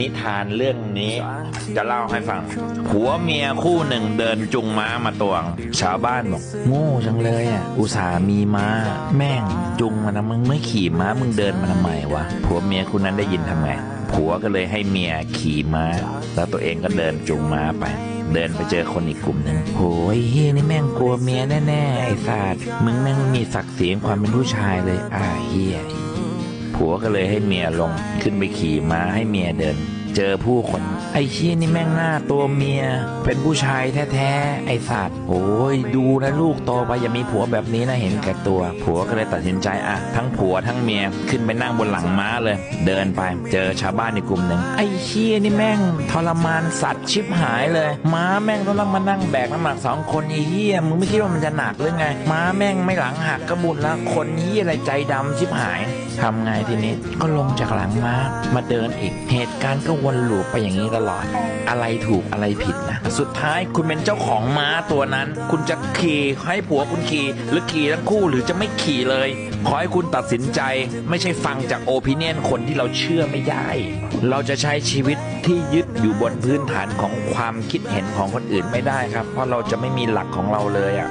นิทานเรื่องนี้ จะเล่าให้ฟัง ผัวเมียคู่หนึ่งเดินจุงม้ามาตวง ชาวบ้านบอกโง่จังเลยอะ อุตส่าห์มีม้า แม่งจุงมานะมึงไม่ขี่ม้ามึงเดินมาทำไมวะ ผัวเมียคู่นั้นได้ยินทำไง ผัวก็เลยให้เมียขี่ม้า แล้วตัวเองก็เดินจุงม้าไปเดินไปเจอคนอีกกลุ่มหนึ่งโหยเฮียนี่แม่งกลัวเมียแน่ๆไอ้สัตว์มึงแม่งไม่มีศักดิ์ศรีความเป็นผู้ชายเลย อ่าเฮีย ผัวก็เลยให้เมียลง ขึ้นไปขี่ม้าให้เมียเดิน เจอผู้คนไอ้ชี้ยนี่แม่งหน้าตัวเมีย เป็นผู้ชายแท้ๆไอ้สัตว์โอ้ยดูนะลูกโตไปอย่ามีผัวแบบนี้นะเห็นแก่ตัว ผัวก็เลยตัดสินใจอะทั้งผัวทั้งเมียขึ้นไปนั่งบนหลังม้าเลย เดินไปเจอชาวบ้านในกลุ่มหนึ่งไอ้เชี้ยนี่แม่งทรมานสัตว์ชิบหายเลย ม้าแม่งต้องมานั่งแบกน้ำหนักสองคนไอ้เหี้ยมึงไม่คิดว่ามันจะหนักหรือไง ม้าแม่งไม่หลังหักกระบุญแล้วคนเหี้ยอะไรใจดำชิบหาย ทำไงทีนี้ก็ลงจากหลังมา้ามาเดินอีก เหตุการณ์ก็วนลูปไปอย่างนี้ตลอด อะไรถูกอะไรผิดนะ สุดท้ายคุณเป็นเจ้าของม้าตัวนั้น คุณจะขี่ให้ผัวคุณขี่หรือขี่ทั้งคู่หรือจะไม่ขี่เลย ขอให้คุณตัดสินใจ ไม่ใช่ฟังจากโอปิเนียนคนที่เราเชื่อไม่ได้ เราจะใช้ชีวิตที่ยึดอยู่บนพื้นฐานของความคิดเห็นของคนอื่นไม่ได้ครับ เพราะเราจะไม่มีหลักของเราเลยอะ่ะ